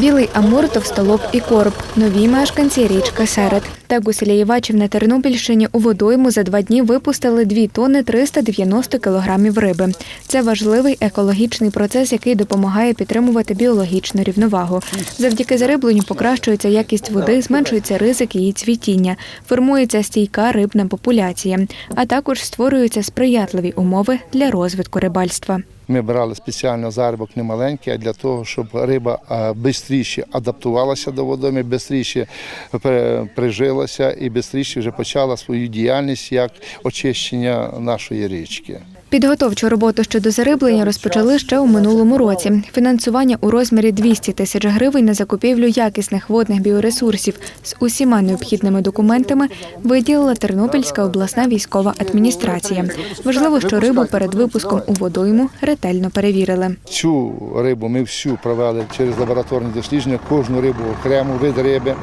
Білий амур, товстолоб і короб нові мешканці річки Серед. Так у селі Івачів на Тернопільщині у водойму за два дні випустили 2 тонни 390 кілограмів риби. Це важливий екологічний процес, який допомагає підтримувати біологічну рівновагу. Завдяки зарибленню покращується якість води, зменшується ризик її цвітіння, формується стійка рибна популяція, а також створюються сприятливі умови для розвитку рибальства. Ми брали спеціально заробок немаленький, для того, щоб риба швидше адаптувалася до водомі, швидше прижилася і швидше вже почала свою діяльність як очищення нашої річки. Підготовчу роботу щодо зариблення розпочали ще у минулому році. Фінансування у розмірі 200 тисяч гривень на закупівлю якісних водних біоресурсів з усіма необхідними документами виділила Тернопільська обласна військова адміністрація. Важливо, що рибу перед випуском у водойму ретельно перевірили. Цю рибу ми всю провели через лабораторне дослідження, кожну рибу окремо, вид риби.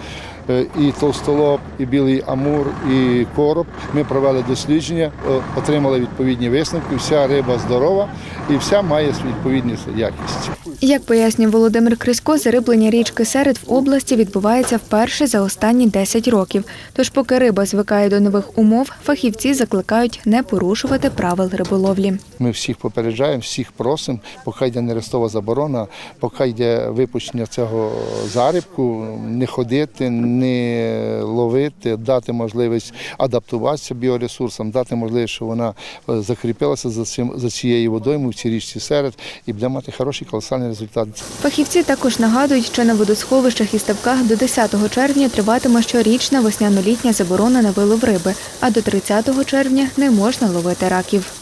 Е, І товстолоб, і білий амур, і короб. Ми провели дослідження, е, отримали відповідні висновки. Вся риба здорова і вся має відповідну якість. Як пояснює Володимир Крисько, зариблення річки Серед в області відбувається вперше за останні 10 років. Тож, поки риба звикає до нових умов, фахівці закликають не порушувати правил риболовлі. Ми всіх попереджаємо, всіх просимо, поки йде нерестова заборона, поки йде випущення цього зарибку, не ходити, не ловити, дати можливість адаптуватися біоресурсам, дати можливість, щоб вона е, закріпилася за цим за цією водоймою в цій річці серед і буде мати хороший колосальний результат. Фахівці також нагадують, що на водосховищах і ставках до 10 червня триватиме щорічна весняно-літня заборона на вилов риби, а до 30 червня не можна ловити раків.